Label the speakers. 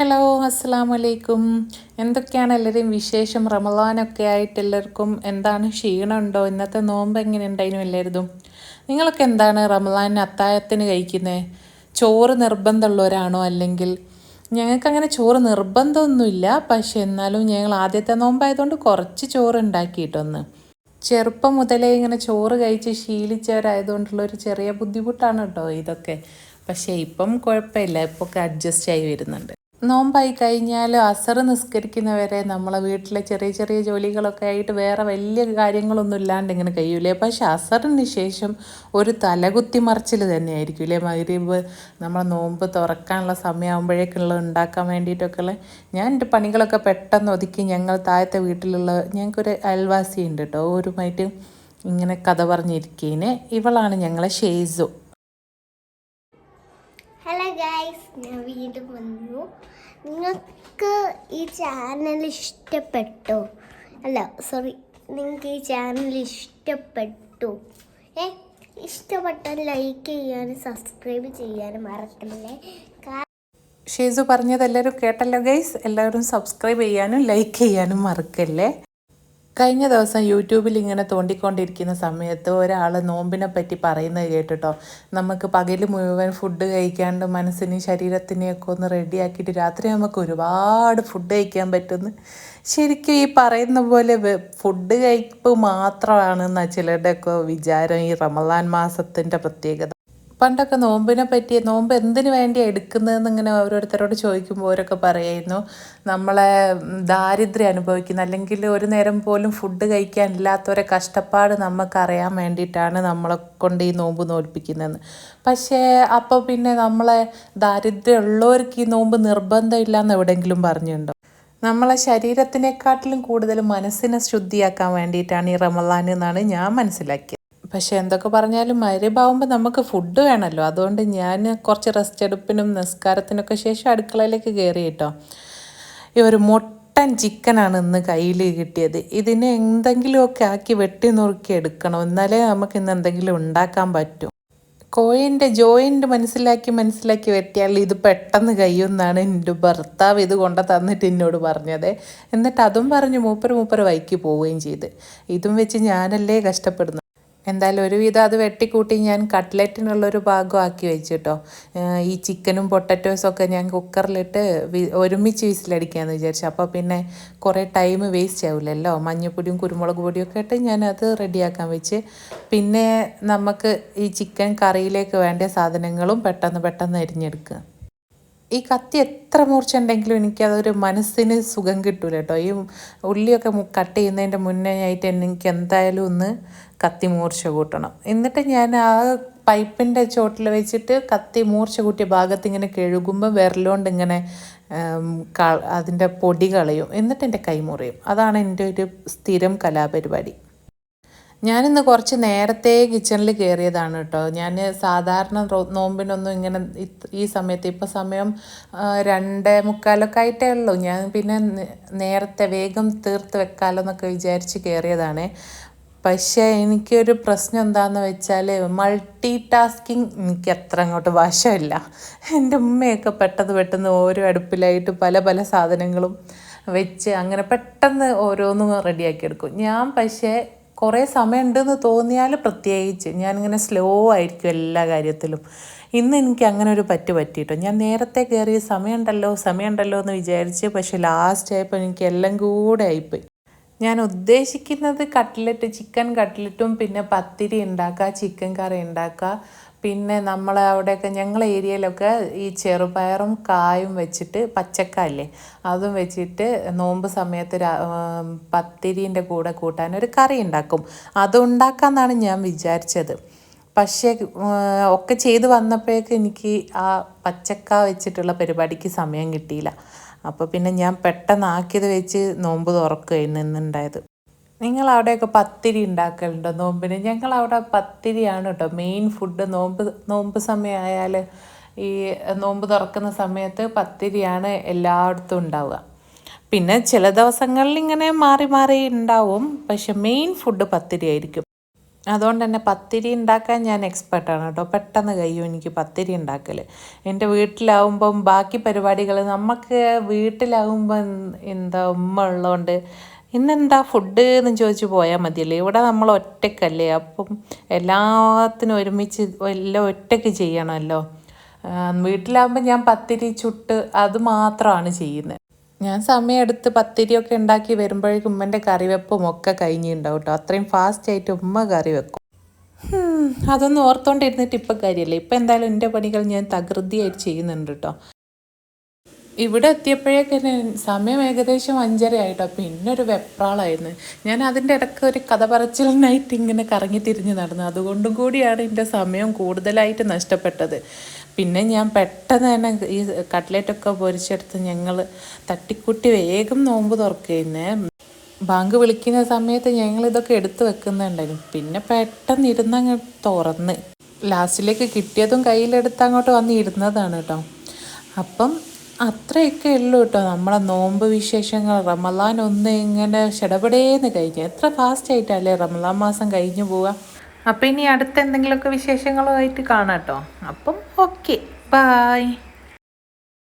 Speaker 1: Hello അസ്സാം വലൈക്കും എന്തൊക്കെയാണ് എല്ലാവരെയും വിശേഷം? റമദാനൊക്കെ ആയിട്ട് എല്ലാവർക്കും എന്താണ് ക്ഷീണമുണ്ടോ? ഇന്നത്തെ നോമ്പ് എങ്ങനെ ഉണ്ടായിരുന്നു എല്ലാവരും നിങ്ങളൊക്കെ എന്താണ് റമദാനിന് അത്തായത്തിന് കഴിക്കുന്നത് ചോറ് നിർബന്ധമുള്ളവരാണോ? അല്ലെങ്കിൽ ഞങ്ങൾക്കങ്ങനെ ചോറ് നിർബന്ധമൊന്നുമില്ല. പക്ഷെ എന്നാലും ഞങ്ങൾ ആദ്യത്തെ നോമ്പായതുകൊണ്ട് കുറച്ച് ചോറ് ഉണ്ടാക്കിയിട്ടൊന്ന്. ചെറുപ്പം മുതലേ ഇങ്ങനെ ചോറ് കഴിച്ച് ശീലിച്ചവരായതുകൊണ്ടുള്ള ഒരു ചെറിയ ബുദ്ധിമുട്ടാണ് കേട്ടോ ഇതൊക്കെ. പക്ഷേ ഇപ്പം കുഴപ്പമില്ല. ഇപ്പോൾ ഒക്കെ അഡ്ജസ്റ്റ് ആയി വരുന്നുണ്ട്. നോമ്പായി കഴിഞ്ഞാൽ അസർ നിസ്കരിക്കുന്നവരെ നമ്മളെ വീട്ടിലെ ചെറിയ ചെറിയ ജോലികളൊക്കെ ആയിട്ട് വേറെ വലിയ കാര്യങ്ങളൊന്നും ഇല്ലാണ്ട് ഇങ്ങനെ കഴിയൂലേ? പക്ഷെ അസറിന് ശേഷം ഒരു തലകുത്തി മറിച്ചിൽ തന്നെയായിരിക്കും അല്ലേ? മകരീബ് നമ്മളെ നോമ്പ് തുറക്കാനുള്ള സമയമാകുമ്പോഴേക്കുള്ള ഉണ്ടാക്കാൻ വേണ്ടിയിട്ടൊക്കെയുള്ള ഞാൻ എന്റെ പണികളൊക്കെ പെട്ടെന്ന് ഒതുക്കി ഞങ്ങൾ താഴത്തെ വീട്ടിലുള്ള ഞങ്ങൾക്കൊരു അയൽവാസി ഉണ്ട് കേട്ടോ. ഒരുമായിട്ട് ഇങ്ങനെ കഥ പറഞ്ഞിരിക്കേനെ. ഇവളാണ് ഞങ്ങളെ ഷേസു
Speaker 2: ഹലോ ഗൈസ് ഞാൻ വീണ്ടും വന്നു. നിങ്ങൾക്ക് ഈ ചാനൽ ഇഷ്ടപ്പെട്ടു? അല്ല സോറി നിങ്ങൾക്ക് ഈ ചാനൽ ഇഷ്ടപ്പെട്ടു? ഏ ഇഷ്ടപ്പെട്ടാൽ ലൈക്ക് ചെയ്യാനും സബ്സ്ക്രൈബ് ചെയ്യാനും മറക്കല്ലേ?
Speaker 1: ഷേസു പറഞ്ഞത് എല്ലാവരും കേട്ടല്ലോ ഗൈസ് എല്ലാവരും സബ്സ്ക്രൈബ് ചെയ്യാനും ലൈക്ക് ചെയ്യാനും മറക്കല്ലേ? കഴിഞ്ഞ ദിവസം യൂട്യൂബിൽ ഇങ്ങനെ തോണ്ടിക്കൊണ്ടിരിക്കുന്ന സമയത്ത് ഒരാൾ നോമ്പിനെ പറ്റി പറയുന്നത് കേട്ടിട്ടോ. നമുക്ക് പകൽ മുഴുവൻ ഫുഡ് കഴിക്കാണ്ട് മനസ്സിനെയും ശരീരത്തിനെയൊക്കെ ഒന്ന് റെഡിയാക്കിയിട്ട് രാത്രി നമുക്ക് ഒരുപാട് ഫുഡ് കഴിക്കാൻ പറ്റുന്നു. ശരിക്കും ഈ പറയുന്ന പോലെ ഫുഡ് കഴിപ്പ് മാത്രമാണെന്നാ ചിലരുടെയൊക്കെ വിചാരം ഈ റമദാൻ മാസത്തിന്റെ പ്രത്യേകത. പണ്ടൊക്കെ നോമ്പിനെ പറ്റി നോമ്പ് എന്തിനു വേണ്ടി എടുക്കുന്നതെന്ന് ഇങ്ങനെ ഓരോരുത്തരോട് ചോദിക്കുമ്പോൾ അവരൊക്കെ പറയായിരുന്നു നമ്മളെ ദാരിദ്ര്യം അനുഭവിക്കുന്ന. അല്ലെങ്കിൽ ഒരു നേരം പോലും ഫുഡ് കഴിക്കാനില്ലാത്തവരെ കഷ്ടപ്പാട് നമുക്കറിയാൻ വേണ്ടിയിട്ടാണ് നമ്മളെ കൊണ്ട് ഈ നോമ്പ് നോൽപ്പിക്കുന്നതെന്ന്. പക്ഷേ അപ്പോൾ പിന്നെ നമ്മളെ ദാരിദ്ര്യം ഉള്ളവർക്ക് ഈ നോമ്പ് നിർബന്ധമില്ല എന്ന് എവിടെയെങ്കിലും പറഞ്ഞിട്ടുണ്ടോ? നമ്മളെ ശരീരത്തിനെക്കാട്ടിലും കൂടുതൽ മനസ്സിനെ ശുദ്ധിയാക്കാൻ വേണ്ടിയിട്ടാണ് ഈ റമദാൻ എന്നാണ് ഞാൻ മനസ്സിലാക്കിയത്. പക്ഷെ എന്തൊക്കെ പറഞ്ഞാലും മരുഭാവുമ്പോൾ നമുക്ക് ഫുഡ് വേണമല്ലോ അതുകൊണ്ട് ഞാൻ കുറച്ച് റെസ്റ്റ് എടുപ്പിനും നിസ്കാരത്തിനൊക്കെ ശേഷം അടുക്കളയിലേക്ക് കയറി കേട്ടോ. ഈ ഒരു മുട്ടൻ ചിക്കനാണ് ഇന്ന് കയ്യിൽ കിട്ടിയത്. ഇതിനെ എന്തെങ്കിലുമൊക്കെ ആക്കി വെട്ടി നുറുക്കി എടുക്കണം. എന്നാലേ നമുക്ക് ഇന്ന് എന്തെങ്കിലും ഉണ്ടാക്കാൻ പറ്റും. കോയിന്റെ ജോയിന്റ് മനസ്സിലാക്കി മനസ്സിലാക്കി വെട്ടിയാൽ ഇത് പെട്ടെന്ന് കഴിയുമെന്നാണ് എന്റെ ഭർത്താവ് ഇത് കൊണ്ട തന്നിട്ട് എന്നോട് പറഞ്ഞത്. എന്നിട്ട് അതും പറഞ്ഞ് മൂപ്പർ മൂപ്പർ വൈക്ക് പോവുകയും ചെയ്ത്. ഇതും വെച്ച് ഞാനല്ലേ കഷ്ടപ്പെടുന്നു എന്തായാലും ഒരുവിധം അത് വെട്ടിക്കൂട്ടി ഞാൻ കട്ട്ലറ്റിനുള്ളൊരു ഭാഗം ആക്കി വെച്ചു കേട്ടോ ഈ ചിക്കനും പൊട്ടറ്റോസൊക്കെ ഞാൻ കുക്കറിലിട്ട് ഒരുമിച്ച് വിസിലടിക്കാമെന്ന് വിചാരിച്ചു. അപ്പോൾ പിന്നെ കുറേ ടൈം വേസ്റ്റ് ആവില്ലല്ലോ മഞ്ഞപ്പൊടിയും കുരുമുളക് പൊടിയും ഒക്കെ ഇട്ട് ഞാനത് റെഡിയാക്കാൻ വെച്ച്. പിന്നെ നമുക്ക് ഈ ചിക്കൻ കറിയിലേക്ക് വേണ്ട സാധനങ്ങളും പെട്ടെന്ന് പെട്ടെന്ന് അരിഞ്ഞെടുക്കുക. ഈ കത്തി എത്ര മൂർച്ച ഉണ്ടെങ്കിലും എനിക്കതൊരു മനസ്സിന് സുഖം കിട്ടൂല കേട്ടോ. ഈ ഉള്ളിയൊക്കെ കട്ട് ചെയ്യുന്നതിന്റെ മുന്നേ ആയിട്ട് എനിക്ക് എന്തായാലും ഒന്ന് കത്തി മൂർച്ച കൂട്ടണം. എന്നിട്ട് ഞാൻ ആ പൈപ്പിന്റെ ചോട്ടിൽ വെച്ചിട്ട് കത്തി മൂർച്ച കൂട്ടിയ ഭാഗത്ത് ഇങ്ങനെ കഴുകുമ്പോൾ വിരലുകൊണ്ട് ഇങ്ങനെ അതിന്റെ പൊടി കളയും. എന്നിട്ട് എന്റെ കൈ മുറിയും. അതാണ് എന്റെ ഒരു സ്ഥിരം കലാപരിപാടി. ഞാനിന്ന് കുറച്ച് നേരത്തെ കിച്ചണിൽ കയറിയതാണ് കേട്ടോ. ഞാൻ സാധാരണ നോമ്പിനൊന്നും ഇങ്ങനെ ഈ സമയത്ത് ഇപ്പോൾ സമയം രണ്ടേ മുക്കാലൊക്കെ ആയിട്ടേ ഉള്ളൂ. ഞാൻ പിന്നെ നേരത്തെ വേഗം തീർത്ത് വെക്കാലോ എന്നൊക്കെ വിചാരിച്ച് കയറിയതാണ്. പക്ഷേ എനിക്കൊരു പ്രശ്നം എന്താണെന്ന് വെച്ചാൽ മൾട്ടി ടാസ്കിങ് എനിക്ക് അത്ര അങ്ങോട്ട് വശമില്ല. എന്റെ ഉമ്മയൊക്കെ പെട്ടെന്ന് പെട്ടെന്ന് ഓരോ അടുപ്പിലായിട്ട് പല പല സാധനങ്ങളും വെച്ച് അങ്ങനെ പെട്ടെന്ന് ഓരോന്നും റെഡിയാക്കി എടുക്കും. ഞാൻ പക്ഷേ കുറേ സമയമുണ്ടെന്ന് തോന്നിയാൽ പ്രത്യേകിച്ച് ഞാനിങ്ങനെ സ്ലോ ആയിരിക്കും എല്ലാ കാര്യത്തിലും. ഇന്ന് എനിക്ക് അങ്ങനെ ഒരു പറ്റ് പറ്റിയിട്ടോ. ഞാൻ നേരത്തെ കയറി സമയമുണ്ടല്ലോ സമയമുണ്ടല്ലോ എന്ന് വിചാരിച്ച് പക്ഷെ ലാസ്റ്റ് ആയപ്പോൾ എനിക്ക് എല്ലാം കൂടെ ആയിപ്പോയി. ഞാൻ ഉദ്ദേശിക്കുന്നത് കട്ട്ലറ്റ് ചിക്കൻ കട്ട്ലറ്റും പിന്നെ പത്തിരി ഉണ്ടാക്കുക ചിക്കൻ കറി ഉണ്ടാക്കുക. പിന്നെ നമ്മളെ അവിടെയൊക്കെ ഞങ്ങളെ ഏരിയയിലൊക്കെ ഈ ചെറുപയറും കായും വെച്ചിട്ട് പച്ചക്കായില്ലേ അതും വെച്ചിട്ട് നോമ്പ് സമയത്ത് പത്തിരിന്റെ കൂടെ കൂട്ടാൻ ഒരു കറി ഉണ്ടാക്കും. അതുണ്ടാക്കാമെന്നാണ് ഞാൻ വിചാരിച്ചത്. പക്ഷേ ഒക്കെ ചെയ്ത് വന്നപ്പോഴേക്ക് എനിക്ക് ആ പച്ചക്ക വെച്ചിട്ടുള്ള പരിപാടിക്ക് സമയം കിട്ടിയില്ല. അപ്പോൾ പിന്നെ ഞാൻ പെട്ടെന്ന് ആക്കിയത് വെച്ച് നോമ്പ് തുറക്കുകയായിരുന്നു ഇന്നുണ്ടായത്. നിങ്ങൾ അവിടെയൊക്കെ പത്തിരി ഉണ്ടാക്കലുണ്ടോ? നോമ്പിന്? ഞങ്ങൾ അവിടെ പത്തിരിയാണ് കേട്ടോ. മെയിൻ ഫുഡ് നോമ്പ് നോമ്പ് സമയമായാൽ ഈ നോമ്പ് തുറക്കുന്ന സമയത്ത് പത്തിരിയാണ് എല്ലായിടത്തും ഉണ്ടാവുക. പിന്നെ ചില ദിവസങ്ങളിൽ ഇങ്ങനെ മാറി മാറി ഉണ്ടാവും. പക്ഷെ മെയിൻ ഫുഡ് പത്തിരി ആയിരിക്കും. അതുകൊണ്ട് തന്നെ പത്തിരി ഉണ്ടാക്കാൻ ഞാൻ എക്സ്പെർട്ടാണ് കേട്ടോ. പെട്ടെന്ന് കഴിയും എനിക്ക് പത്തിരി ഉണ്ടാക്കൽ. എന്റെ വീട്ടിലാവുമ്പം ബാക്കി പരിപാടികൾ നമുക്ക് വീട്ടിലാവുമ്പം എന്താ ഉമ്മ ഉള്ളതുകൊണ്ട് ഇന്നെന്താ ഫുഡ് എന്ന് ചോദിച്ചു പോയാൽ മതിയല്ലേ? ഇവിടെ നമ്മൾ ഒറ്റക്കല്ലേ? അപ്പം എല്ലാത്തിനും ഒരുമിച്ച് എല്ലാം ഒറ്റയ്ക്ക് ചെയ്യണമല്ലോ. വീട്ടിലാകുമ്പോൾ ഞാൻ പത്തിരി ചുട്ട് അത് മാത്രമാണ് ചെയ്യുന്നത്. ഞാൻ സമയമെടുത്ത് പത്തിരിയൊക്കെ ഉണ്ടാക്കി വരുമ്പോഴേക്കും ഉമ്മന്റെ കറിവെപ്പും ഒക്കെ കഴിഞ്ഞിട്ടുണ്ടാവും കേട്ടോ. അത്രയും ഫാസ്റ്റായിട്ട് ഉമ്മ കറി വെക്കും. അതൊന്നും ഓർത്തോണ്ടിരുന്നിട്ട് ഇപ്പം കാര്യമല്ല. ഇപ്പം എന്തായാലും എന്റെ പണികൾ ഞാൻ തകൃതിയായിട്ട് ചെയ്യുന്നുണ്ട് കേട്ടോ. ഇവിടെ എത്തിയപ്പോഴേക്കന്നെ സമയം ഏകദേശം അഞ്ചര ആയിട്ടോ പിന്നെ ഒരു വെപ്രാളായിരുന്നു. ഞാൻ അതിന്റെ ഇടയ്ക്ക് ഒരു കഥ പറച്ചിലിനായിട്ട് ഇങ്ങനെ കറങ്ങി തിരിഞ്ഞ് നടന്നു. അതുകൊണ്ടും കൂടിയാണ് എന്റെ സമയം കൂടുതലായിട്ട് നഷ്ടപ്പെട്ടത്. പിന്നെ ഞാൻ പെട്ടെന്ന് തന്നെ ഈ കട്ട്ലേറ്റൊക്കെ പൊരിച്ചെടുത്ത് ഞങ്ങൾ തട്ടിക്കുട്ടി വേഗം നോമ്പ് തുറക്കുന്നേ. ബാങ്ക് വിളിക്കുന്ന സമയത്ത് ഞങ്ങൾ ഇതൊക്കെ എടുത്തു വെക്കുന്നുണ്ടായിരുന്നു. പിന്നെ പെട്ടെന്ന് ഇരുന്നങ്ങ് തുറന്ന്. ലാസ്റ്റിലേക്ക് കിട്ടിയതും കയ്യിലെടുത്ത് അങ്ങോട്ട് വന്ന് ഇരുന്നതാണ് കേട്ടോ. അപ്പം അത്രയൊക്കെ ഉള്ളൂ കേട്ടോ. നമ്മളെ നോമ്പ് വിശേഷങ്ങൾ. റമലാൻ ഒന്ന് ഇങ്ങനെ ഷടപടേന്ന് കഴിഞ്ഞു. എത്ര ഫാസ്റ്റ് ആയിട്ടല്ലേ റമലാൻ മാസം കഴിഞ്ഞു പോവുക. അപ്പം ഇനി അടുത്ത എന്തെങ്കിലുമൊക്കെ വിശേഷങ്ങളുമായിട്ട് കാണാം കേട്ടോ. അപ്പം ഓക്കെ ബായ്